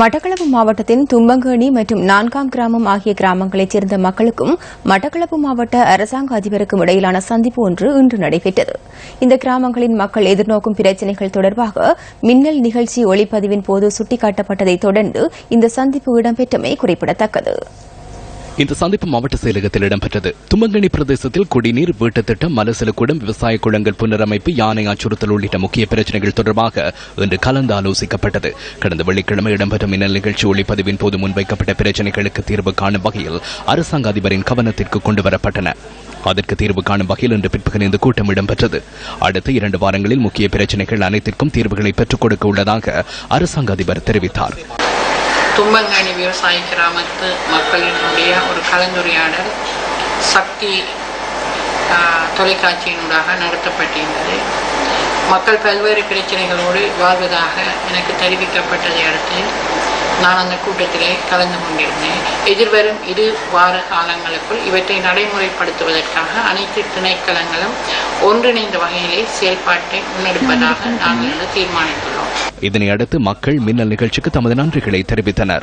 மட்டக்களப்பு மாவட்டத்தின் தும்பங்கேணி மற்றும் நான்காம் கிராமம் ஆகிய கிராமங்களைச் சேர்ந்த மக்களுக்கும் மட்டக்களப்பு மாவட்ட அரசாங்க அதிபருக்கும் இடையிலான சந்திப்பு ஒன்று இன்று நடைபெற்றது. இந்த கிராமங்களின் மக்கள் எதிர்நோக்கும் பிரச்சினைகள் தொடர்பாக மின்னல் நிகழ்ச்சி ஒளிப்பதிவின் போது சுட்டிக்காட்டப்பட்டதைத் தொடர்ந்து இந்த சந்திப்பு இடம்பெற்றமை குறிப்பிடத்தக்கது. இந்த சந்திப்பு மாவட்ட செயலகத்தில் இடம்பெற்றது. தும்பங்கனி பிரதேசத்தில் குடிநீர் வீட்டுத் திட்டம் மலசலுக்கூடம் விவசாய குளங்கள் புனரமைப்பு யானை அச்சுறுத்தல் உள்ளிட்ட முக்கிய பிரச்சனைகள் தொடர்பாக இன்று கலந்து ஆலோசிக்கப்பட்டது கடந்த வெள்ளிக்கிழமை இடம்பெற்ற மின்னல் நிகழ்ச்சி ஒளிப்பதிவின் போது முன்வைக்கப்பட்ட பிரச்சனைகளுக்கு தீர்வு காணும் வகையில் அரசாங்க அதிபரின் கவனத்திற்கு கொண்டுவரப்பட்டன. அதற்கு தீர்வு காணும் வகையில் இன்று பிற்பகல் இந்த கூட்டம் இடம்பெற்றது. அடுத்த இரண்டு வாரங்களில் முக்கிய பிரச்சனைகள் அனைத்திற்கும் தீர்வுகளை பெற்றுக் கொடுக்க உள்ளதாக அரசாங்க அதிபர் தெரிவித்தார். தும்பங்காணி விவசாய கிராமத்து மக்களினுடைய ஒரு கலந்துரையாடல் சக்தி தொலைக்காட்சியினூடாக நடத்தப்பட்டிருந்தது. மக்கள் பல்வேறு பிரச்சனைகளோடு வாழ்வதாக எனக்கு தெரிவிக்கப்பட்டதை அடுத்து நான் அந்த கூட்டத்திலே கலந்து கொண்டிருந்தேன். எதிர்வரும் இரு வார காலங்களுக்குள் இவற்றை நடைமுறைப்படுத்துவதற்காக அனைத்து திணைக்களங்களும் ஒன்றிணைந்த வகையிலே செயல்பாட்டை முன்னெடுப்பதாக நாங்கள் இன்று தீர்மானித்துள்ளோம் இதனை அடுத்து மக்கள் மின்னல் நிகழ்ச்சிக்கு தமது நன்றிகளை தெரிவித்தனர்.